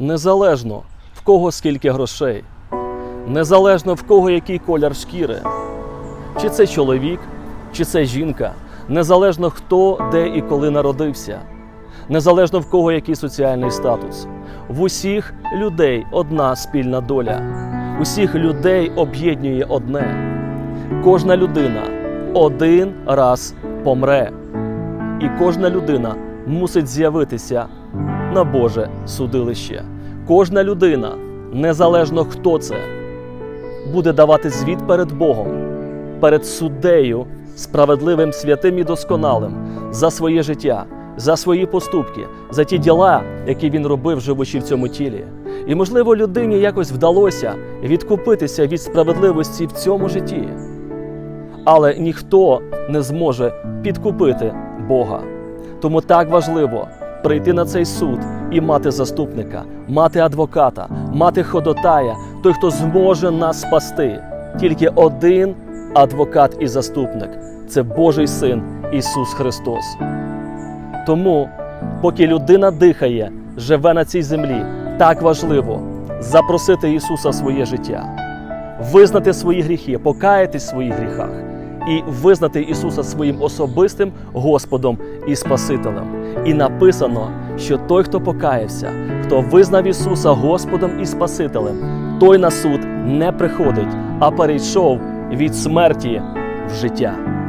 Незалежно в кого скільки грошей, незалежно в кого який колір шкіри, чи це чоловік, чи це жінка, незалежно хто, де і коли народився, незалежно в кого який соціальний статус. В усіх людей одна спільна доля, усіх людей об'єднує одне. Кожна людина один раз помре, і кожна людина мусить з'явитися на Боже судилище. Кожна людина, незалежно хто це, буде давати звіт перед Богом, перед суддею, справедливим, святим і досконалим за своє життя, за свої поступки, за ті діла, які він робив, живучи в цьому тілі. І, можливо, людині якось вдалося відкупитися від справедливості в цьому житті. Але ніхто не зможе підкупити Бога. Тому так важливо прийти на цей суд і мати заступника, мати адвоката, мати ходотая, той, хто зможе нас спасти. Тільки один адвокат і заступник це Божий Син Ісус Христос. Тому, поки людина дихає, живе на цій землі, так важливо запросити Ісуса в своє життя, визнати свої гріхи, покаятись в своїх гріхах і визнати Ісуса своїм особистим Господом і Спасителем. І написано, що той, хто покаявся, хто визнав Ісуса Господом і Спасителем, той на суд не приходить, а перейшов від смерті в життя.